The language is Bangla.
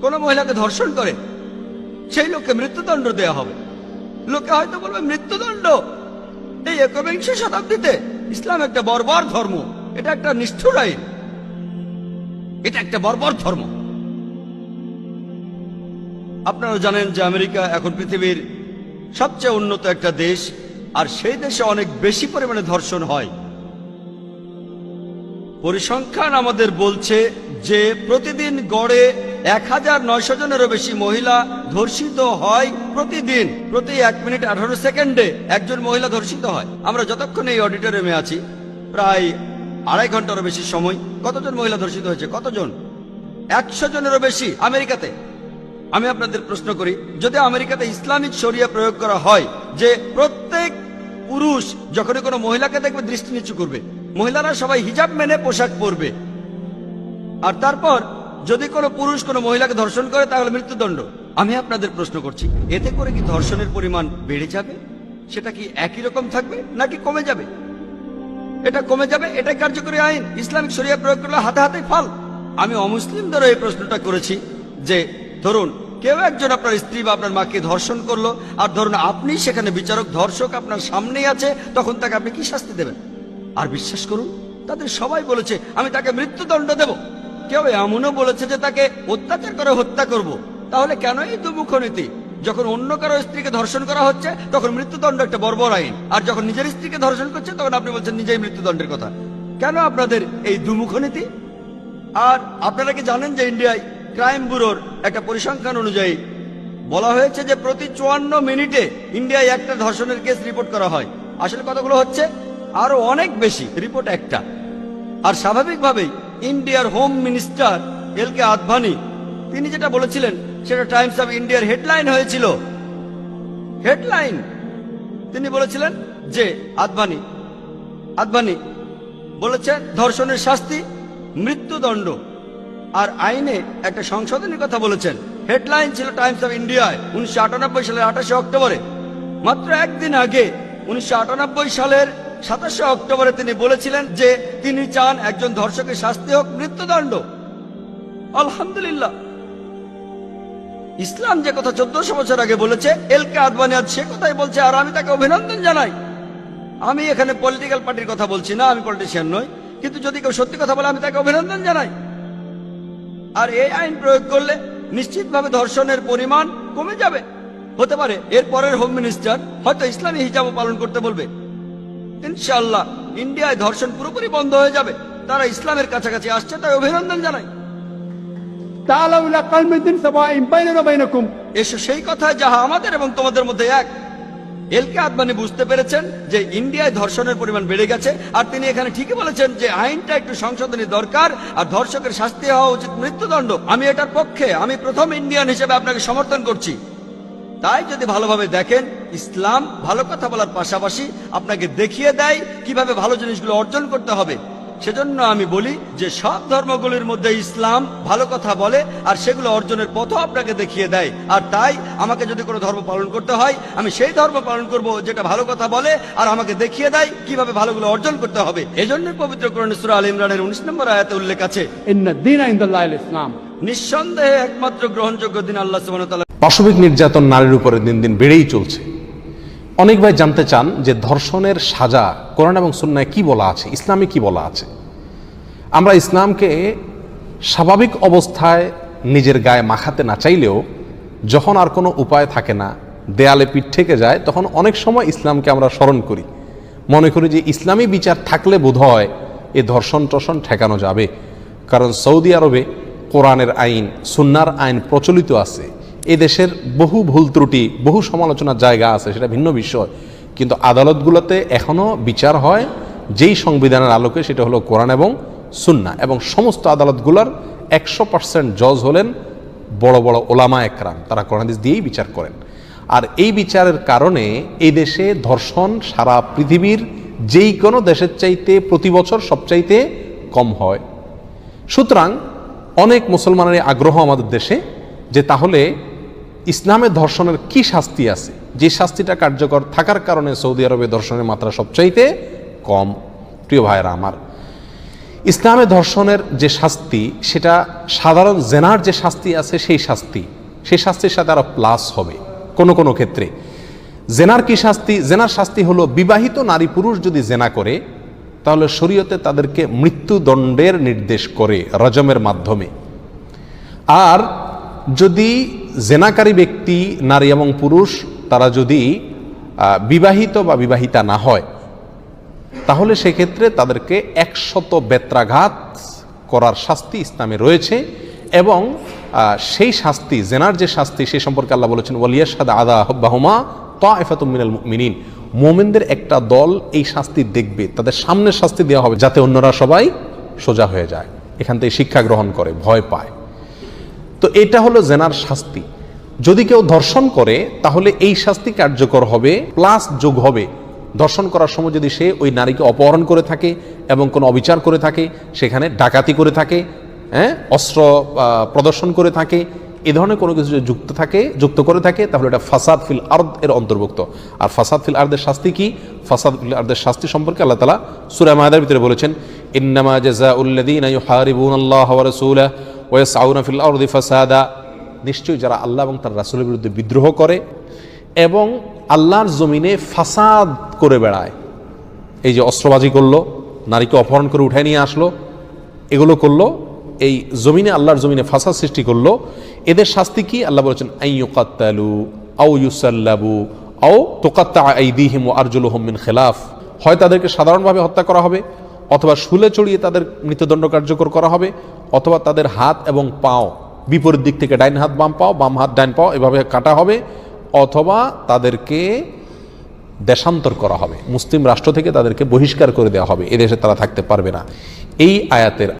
কোনো মহিলাকে ধর্ষণ করে, সেই লোককে মৃত্যুদণ্ড দেওয়া হবে। লোকে হয়তো বলবে, মৃত্যুদণ্ড? এই একবিংশ শতাব্দীতে ইসলাম একটা বর্বর ধর্ম। এটা একটা নিষ্ঠুর আইন। এটা একটা বর্বর ধর্ম। আপনারা জানেন যে আমেরিকা এখন পৃথিবীর সবচেয়ে উন্নত একটা দেশ, আর সেই দেশে অনেক বেশি পরিমাণে ধর্ষণ হয়। পরিসংখ্যান আমাদের বলছে যে প্রতিদিন গড়ে এক হাজার নয়শো জনেরও বেশি মহিলা ধর্ষিত হয় প্রতিদিন, প্রতি এক মিনিট আঠারো সেকেন্ডে একজন মহিলা ধর্ষিত হয়। আমরা যতক্ষণ এই অডিটোরিয়ামে আছি, প্রায় আড়াই ঘন্টারও বেশি সময় কতজন মহিলা ধর্ষিত হয়েছে, কতজন? একশো জনেরও বেশি আমেরিকাতে। আমি আপনাদের প্রশ্ন করি, যদি আমেরিকাতে ইসলামিক শরিয়া প্রয়োগ করা হয় যে প্রত্যেক পুরুষ যখনই কোনো মহিলাকে দেখবে দৃষ্টি নিচু করবে, মহিলারা সবাই হিজাব মেনে পোশাক পরবে আর তারপর, যদি কোনো পুরুষ কোনো মহিলাকে ধর্ষণ করে, তাহলে মৃত্যুদণ্ড। আমি আপনাদের প্রশ্ন করছি, এতে করে কি ধর্ষণের পরিমাণ বেড়ে যাবে? সেটা কি একই রকম থাকবে, নাকি কমে যাবে? এটা কমে যাবে, এটাই কার্যকরী আইন। ইসলামিক শরিয়া প্রয়োগ করলে হাতে হাতে ফল। আমি অমুসলিমদেরও এই প্রশ্নটা করেছি যে, ধরুন, কেউ একজন আপনার স্ত্রী বা আপনার মাকে ধর্ষণ করল, আর ধরুন আপনি সেখানে বিচারক, ধর্ষক আপনার সামনেই আছে, তখন তাকে আপনি কি শাস্তি দেবেন? আর বিশ্বাস করুন, তাদের সবাই বলেছে, আমি তাকে মৃত্যুদণ্ড দেব। কেউ এমনও বলেছে যে তাকে অত্যাচার করে হত্যা করব। তাহলে কেন এই দুমুখ নীতি? যখন অন্য কারও স্ত্রীকে ধর্ষণ করা হচ্ছে, তখন মৃত্যুদণ্ড একটা বর্বর আইন। আর যখন নিজের স্ত্রীকে ধর্ষণ করছে, তখন আপনি বলছেন নিজেই মৃত্যুদণ্ডের কথা। কেন আপনাদের এই দুমুখ নীতি? আর আপনারা কি জানেন যে ইন্ডিয়ায় ক্রাইম ব্যুরোর একটা পরিসংখ্যান অনুযায়ী বলা হয়েছে যে প্রতি চুয়ান্ন মিনিটে ইন্ডিয়ায় একটা ধর্ষণের কেস রিপোর্ট করা হয়। আসলে কতগুলো হচ্ছে? আরও অনেক বেশি, রিপোর্ট একটা। আর স্বাভাবিকভাবেই ইন্ডিয়ার home minister L K Advani. তিনি যেটা বলেছিলেন, সেটা টাইমস অফ ইন্ডিয়ার হেডলাইন হয়েছিল। হেডলাইন? তিনি বলেছিলেন যে, আদভানি আদভানি বলেছেন, ধর্ষণের শাস্তি, মৃত্যুদণ্ড। আর আইনে একটা সংশোধনের কথা বলেছেন। হেডলাইন ছিল টাইমস অফ ইন্ডিয়ায়, উনিশশো আটানব্বই সালের আঠাশে অক্টোবরে। মাত্র একদিন আগে, উনিশশো আটানব্বই সালের সাতাশে অক্টোবরে তিনি বলেছিলেন যে তিনি চান একজন ধর্ষকের শাস্তি হোক, মৃত্যুদণ্ড। আলহামদুলিল্লাহ। ইসলাম যে কথা চোদ্দশো বছর আগে বলেছে এল কে আদবানি আজ সে কথাই বলছে, আর আমি তাকে অভিনন্দন জানাই। আমি এখানে পলিটিক্যাল পার্টির কথা বলছি না, আমি পলিটিশিয়ান নই, কিন্তু যদি কেউ সত্যি কথা বলে, আমি তাকে অভিনন্দন জানাই। আর এই আইন প্রয়োগ করলে নিশ্চিতভাবে ধর্ষণের পরিমাণ কমে যাবে। হতে পারে, এর পরের হোম মিনিস্টার হয়তো ইসলামী হিজাবও পালন করতে বলবে। ইনশাল্লাহ ইন্ডিয়ায় ধর্ষণ পুরোপুরি বন্ধ হয়ে যাবে। তারা ইসলামের কাছাকাছি আসছে তাই অভিনন্দন জানাই। এসো সেই যাহা আমাদের এবং তোমাদের মধ্যে এক। বুঝতে পেরেছেন যে ইন্ডিয়ায় ধর্ষণের পরিমাণ বেড়ে গেছে আর তিনি এখানে ঠিকই বলেছেন যে আইনটা একটু দরকার আর ধর্ষকের শাস্তি হওয়া উচিত মৃত্যুদণ্ড। আমি এটার পক্ষে আমি প্রথম ইন্ডিয়ান হিসেবে আপনাকে সমর্থন করছি। তাই যদি ভালোভাবে দেখেন ইসলাম ভালো কথা বলার পাশাপাশি আপনাকে দেখিয়ে দেয় কীভাবে ভালো জিনিসগুলো অর্জন করতে হবে। সেজন্য আমি বলি যে সব ধর্মগুলির মধ্যে ইসলাম ভালো কথা বলে আর সেগুলো অর্জনের পথও আপনাকে দেখিয়ে দেয়। আর তাই আমাকে যদি কোনো ধর্ম পালন করতে হয় আমি সেই ধর্ম পালন করব যেটা ভালো কথা বলে আর আমাকে দেখিয়ে দেয় কীভাবে ভালোগুলো অর্জন করতে হবে। এজন্য পবিত্র কোরআনসুর আল ইমরানের উনিশ নম্বর আয়াতে উল্লেখ আছে ইসলাম। নিঃসন্দেহে একমাত্র গ্রহণযোগ্য দিন আল্লাহ সুবাহ পাশবিক নির্যাতন নারীর উপরে দিন দিন বেড়েই চলছে। অনেক ভাই জানতে চান যে ধর্ষণের সাজা কোরআন এবং সুন্নায় কি বলা আছে, ইসলামে কি বলা আছে? আমরা ইসলামকে স্বাভাবিক অবস্থায় নিজের গায়ে মাখাতে না চাইলেও যখন আর কোনো উপায় থাকে না, দেয়ালে পিঠ থেকে যায়, তখন অনেক সময় ইসলামকে আমরা স্মরণ করি। মনে করি যে ইসলামী বিচার থাকলে বোধ হয় এ ধর্ষণ টর্ষণ ঠেকানো যাবে। কারণ সৌদি আরবে কোরআনের আইন, সুন্নার আইন প্রচলিত আছে। দেশের বহু ভুল ত্রুটি, বহু সমালোচনার জায়গা আছে, সেটা ভিন্ন বিষয়। কিন্তু আদালতগুলোতে এখনও বিচার হয়, যেই সংবিধানের আলোকে সেটা হলো কোরআন এবং সুন্না এবং সমস্ত আদালতগুলোর একশো পার্সেন্ট জজ হলেন বড় বড় ওলামা একরাম, তারা কোরআন হাদিস দিয়েই বিচার করেন। আর এই বিচারের কারণে এই দেশে ধর্ষণ সারা পৃথিবীর যেই কোনো দেশের চাইতে প্রতি বছর সবচাইতে কম হয়। সুতরাং অনেক মুসলমানের আগ্রহ আমাদের দেশে যে তাহলে ইসলামের ধর্ষণের কি শাস্তি আছে? যে শাস্তিটা কার্যকর থাকার কারণে সৌদি আরবে ধর্ষণের মাত্রা সবচাইতে কম। প্রিয় ভাইয়েরা আমার, ইসলামে ধর্ষণের যে শাস্তি, সেটা সাধারণ জেনার যে শাস্তি আছে, সেই শাস্তি, সেই শাস্তির সাথে আরও প্লাস হবে কোনো কোনো ক্ষেত্রে। জেনার কি শাস্তি? জেনার শাস্তি হলো বিবাহিত নারী পুরুষ যদি জেনা করে, তাহলে শরীয়তে তাদেরকে মৃত্যুদণ্ডের নির্দেশ করে রজমের মাধ্যমে। আর যদি জেনাকারী ব্যক্তি, নারী এবং পুরুষ, তারা যদি বিবাহিত বা বিবাহিতা না হয়, তাহলে সেক্ষেত্রে তাদেরকে একশত বেত্রাঘাত করার শাস্তি ইসলামে রয়েছে এবং সেই শাস্তি, জেনার যে শাস্তি, সে সম্পর্কে আল্লাহ বলেছেন ওয়ালিয়াসাদ আদা বাহুমা মিনাল মিনিন মোমেনদের একটা দল এই শাস্তি দেখবে, তাদের সামনে শাস্তি দেওয়া হবে যাতে অন্যরা সবাই সোজা হয়ে যায়। এখান থেকে শিক্ষা গ্রহণ করে, ভয় পায়। তো এটা হলো জেনার শাস্তি। যদি কেউ ধর্ষণ করে, তাহলে এই শাস্তি কার্যকর হবে, প্লাস যোগ হবে। ধর্ষণ করার সময় যদি সে ওই নারীকে অপহরণ করে থাকে এবং কোনো অবিচার করে থাকে, সেখানে ডাকাতি করে থাকে হ্যাঁ অস্ত্র প্রদর্শন করে থাকে, এ ধরনের কোনো কিছু যদি যুক্ত থাকে, যুক্ত করে থাকে, তাহলে এটা ফাসাদ ফিল আর্দ এর অন্তর্ভুক্ত। আর ফাসাদ ফিল আর্দের শাস্তি কি? ফাসাদ ফিল আর্দের শাস্তি সম্পর্কে আল্লাহ তালা সুরা মাহাদের ভিতরে বলেছেন, ইন্নামা জাজা উল্লাদিন আল্লাহ রাসূলাহ ওয়া ইয়াসআউনা ফিল আরদি ফাসাদা নিশ্চয়ই যারা আল্লাহ এবং তার রাসুলের বিরুদ্ধে বিদ্রোহ করে এবং আল্লাহর জমিনে ফাসাদ করে বেড়ায়। এই যে অস্ত্রবাজি করল, নারীকে অপহরণ করে উঠায় নিয়ে আসলো, এগুলো করল, এই জমিনে, আল্লাহর জমিনে ফাসাদ সৃষ্টি করল। এদের শাস্তি কি? আল্লাহ বলেছেন আইয়ুকাত্তালু আউ ইউসাল্লাবু আও তোকাত্তা আইদিহিম ও আরজুলুহুম মিন খেলাফ। হয় তাদেরকে সাধারণভাবে হত্যা করা হবে, অথবা শুলে চড়িয়ে তাদের মৃত্যুদণ্ড কার্যকর করা হবে অথবা তাদের হাত এবং পাও, বিপরীত দিক থেকে ডাইন হাত, বাম পাও, বাম হাত, ডাইন পাও, এভাবে কাটা হবে, অথবা তাদেরকে দেশান্তর করা হবে। মুসলিম রাষ্ট্র থেকে তাদেরকে বহিষ্কার করে দেওয়া হবে। এদেশে তারা থাকতে পারবে না। এই আয়াতের